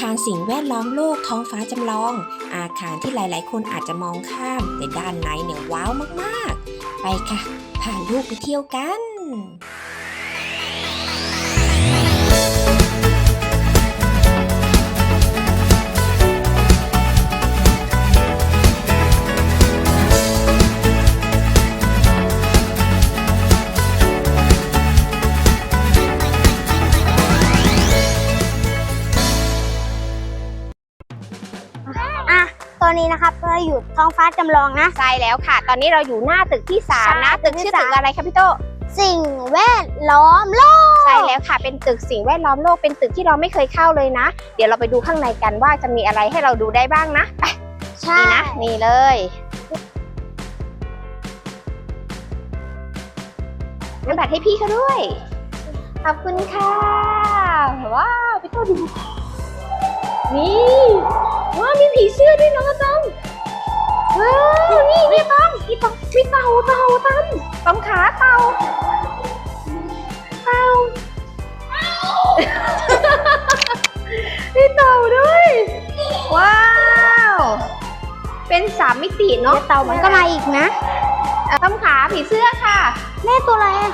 คารสิ่งแวดล้อมโลกท้องฟ้าจำลอง อาคารที่หลายๆ คนอาจจะมองข้าม แต่ด้านในเนี่ยว้าวมากๆ ไปค่ะ พาลูกไปเที่ยวกัน อนนี้นะครับเราอยู่ท้องฟ้าจำลองนะ ใช่แล้วค่ะ ตอนนี้เราอยู่หน้าตึกที่สามนะใช่ตึกตึกที่ชื่อตึกสามอะไรคะพี่โตสิ่งแวดล้อมโลก ใช่แล้วค่ะ เป็นตึกสิ่งแวดล้อมโลก เป็นตึกที่เราไม่เคยเข้าเลยนะ เดี๋ยวเราไปดูข้างในกันว่าจะมีอะไรให้เราดูได้บ้างนะไปใช่นี่นะ นี่เลย น้ำบัตรให้พี่เขาด้วย ขอบคุณค่ะ ว้าว พี่โตดู นี่ว้าวมีผีเสื้อด้วยน้องอาตอมว้าวนี่นี่ตอมนี่ตอมมีเต่าเต่าตอมตอมขาเต่าเต่ามีเต่าด้วย ว้าว เป็นสามมิติเนาะเต่ามันก็มาอีกนะอะต้มขาผีเสื้อค่ะ แม่ตัวอะไรอะ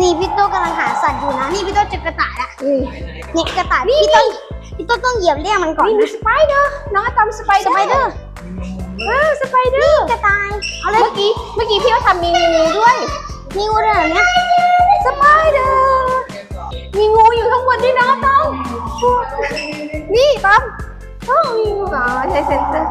นี่พี่โตกำลังหาสัตว์อยู่นะ นี่พี่โตเจอกระต่ายละนี่กระต่ายพี่โต พี่โตต้องเหยียบเรียกมันก่อนนี่มีนะสไปเดอร์น้องอะตอมสไปเดอร์สไปเดอร์ว้าวสไปเดอร์กระต่ายเอาเลยเมื่อกี้เมื่อกี้พี่ก็ทำมีงูด้วยนี่งูด้วยเหรอเนี่ยสไปเดอร์มีงูอยู่ข้างบนด้วยน้องอะตอมนี่ตอมโอ้มีงูอ๋อใช้เซ็นเซอร์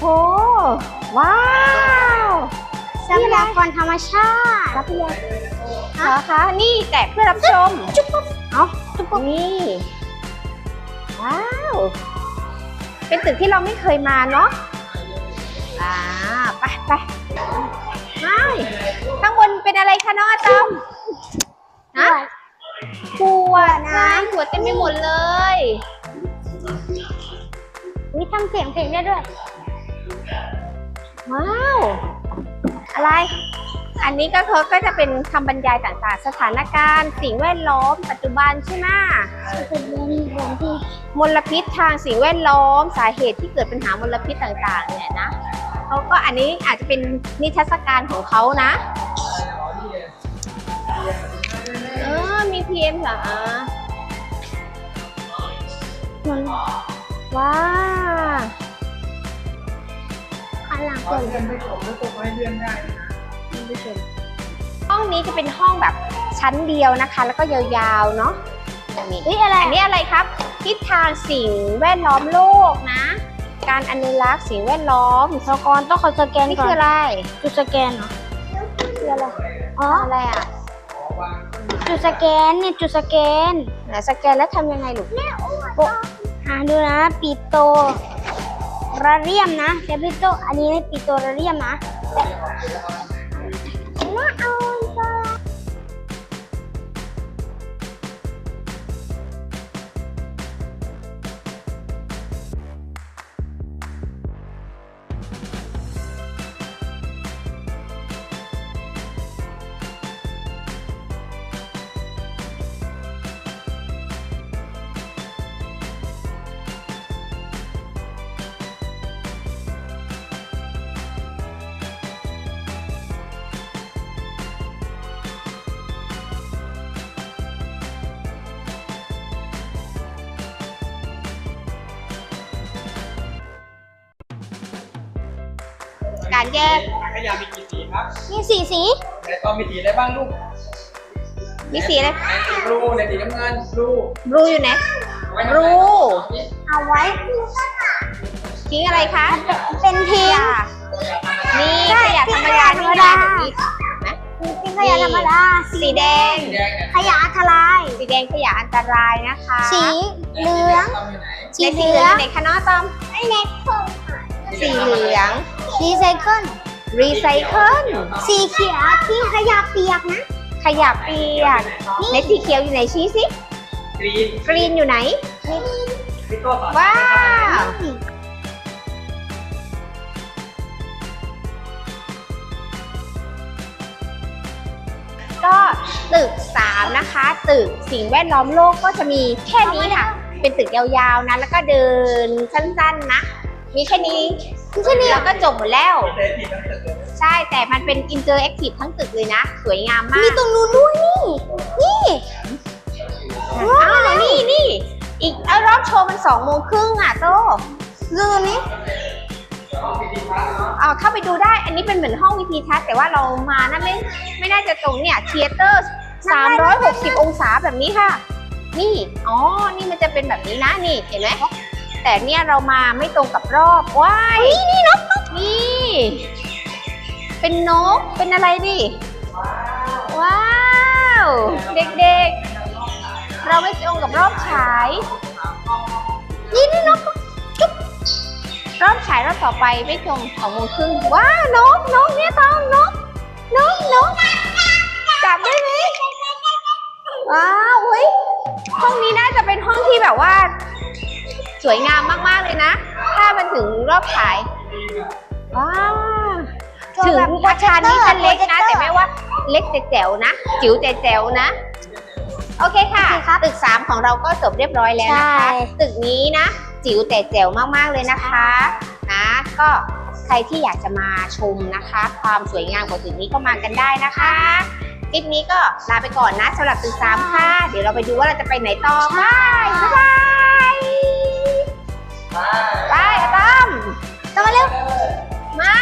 โอ้ว้าวทรัพยากรธรรมชาติรับเรียนเหรอคะ นี่แจกเพื่อรับชม จุ๊บปุ๊บเอาจุ๊บปุ๊บนี่ ว้าว เป็นตึกที่เราไม่เคยมาเนาะอ่าไปไปไม่ข้างบนเป็นอะไรคะน้องอาตอมฮะขวดน้ำขวดเต็มไปหมดเลย มีทำเสียงเพลงได้ด้วย ว้าว อะไร อันนี้ก็เขาก็จะเป็นคำบรรยายต่างๆ สถานการณ์ สิ่งแวดล้อม ปัจจุบันใช่ไหมเป็นเรื่องเรื่องที่มลพิษทางสิ่งแวดล้อม สาเหตุที่เกิดปัญหามลพิษต่างๆ เนี่ยนะเขาก็อันนี้อาจจะเป็นนิทรรศการของเขานะเออมีพีเอ็มเหรอว้า อะมันว้าอันหลังเปิดห้องนี้จะเป็นห้องแบบชั้นเดียวนะคะ แล้วก็ยาวๆเนาะนี่เฮ้ยอะไรอันนี้อะไรครับ ทิศทางสิ่งแวดล้อมโลกนะ การอนุรักษ์สิ่งแวดล้อมสกอนต้องขอสแกนนี่ก่อคือนอะไรจุดสแกนเหรอคืออะไรอ๋ออะไรอะจุดสแกนเนี่ยจุดสแกนไหนสแกนแล้วทำยังไงลูกอ่าดูนะปีโต ระเรียมนะแต่พี่โตอันนี้ปีโตระเรียมนะ การแยกขยะมีกี่สีครับมีสีสีในตอนมีสีอะไรบ้างลูกมีสีอะไรในสีบลูในสีน้ำเงินบลูรูอยู่ไหนไว้ทำอะรูไเอาไว้ทิ้งอะไรคะเป็นทีมนี่ใช่ขยะธรรมดาธรนี่รมไงดาแบบนี้นะเป็นขยะธรรมดาสีแดงสีแดงเนี่ยขยะอันตราย สีแดงขยะอันตรายนะคะ สีเหลืองตอนอยู่ไหนสีในเหสีลืเหลือองงในคณะตอมไม่เล็กคงสีเหลือง รีไซเคิลรีไซเคิลสีเขียวที่ขยะเปียกนะ ขยะเปียกในสีเขียวอยู่ไหนชี้สิกรีนกรีนอยู่ไหนพี่โต้สอนว้าวก็ตึก 3 นะคะ ตึกสิ่งแวดล้อมโลกก็จะมีแค่นี้ค่ะ เป็นตึกยาวๆนะ แล้วก็เดินสั้นๆนะ มีแค่นี้ แค่นี้แล้วก็จบหมดแล้วเตทีทั้งตึกเลยใช่แต่มันเป็นอินเตอร์แอคทีฟทั้งตึกเลยนะ สวยงามมามีกตรงนู้นด้วยนี่ นี่อ้าวนี่นี่อีกเอารอบโชว์มันสองโมงครึ่งอะโตดูตรงนี้เอาเข้าไปดูได้ อันนี้เป็นเหมือนห้องวิธีทัศน์แต่ว่าเรามานะไม่ไม่น่าจะตรงเนี่ยเทเตอร์360องศาแบบนี้ค่ะ นี่ อ๋อ นี่มันจะเป็นแบบนี้นะ นี่ เห็นไหม แต่เนี่ยเรามาไม่ตรงกับรอบว้ายนี่นี่นกนี่ เป็นนกเป็นอะไรดิว้าวเด็กๆ เราไม่ตรงกับรอบฉาย นี่นี่นกจุ๊บรอบฉายรอบต่อไปไม่ตรงสองโมงครึ่งว้าวนกนกเนี่ยตองนกนกนกจับได้ไหมว้าวเฮ้ยห้องนี้น่าจะเป็นห้องที่แบบว่า สวยงามมากๆเลยนะ ถ้ามันถึงรอบฉายว้าวถึงอาคารนี้จะเล็กนะ แต่ไม่ว่าเล็กแต่แจ๋วนะ จิ๋วแต่แจ๋วนะ โอเคค่ะโอเคครับตึก 3 ของเราก็จบเรียบร้อยแล้วนะคะใช่ตึกนี้นะ จิ๋วแต่แจ๋วมากๆเลยนะคะนะก็ใครที่อยากจะมาชมนะคะ ความสวยงามของตึกนี้ก็มากันได้นะคะคลิปนี้ก็ลาไปก่อนนะสำหรับตึก3ค่ะ เดี๋ยวเราไปดูว่าเราจะไปไหนต่อใช่บายบ๊ายบาย ไปตามตามมาเร็ว มา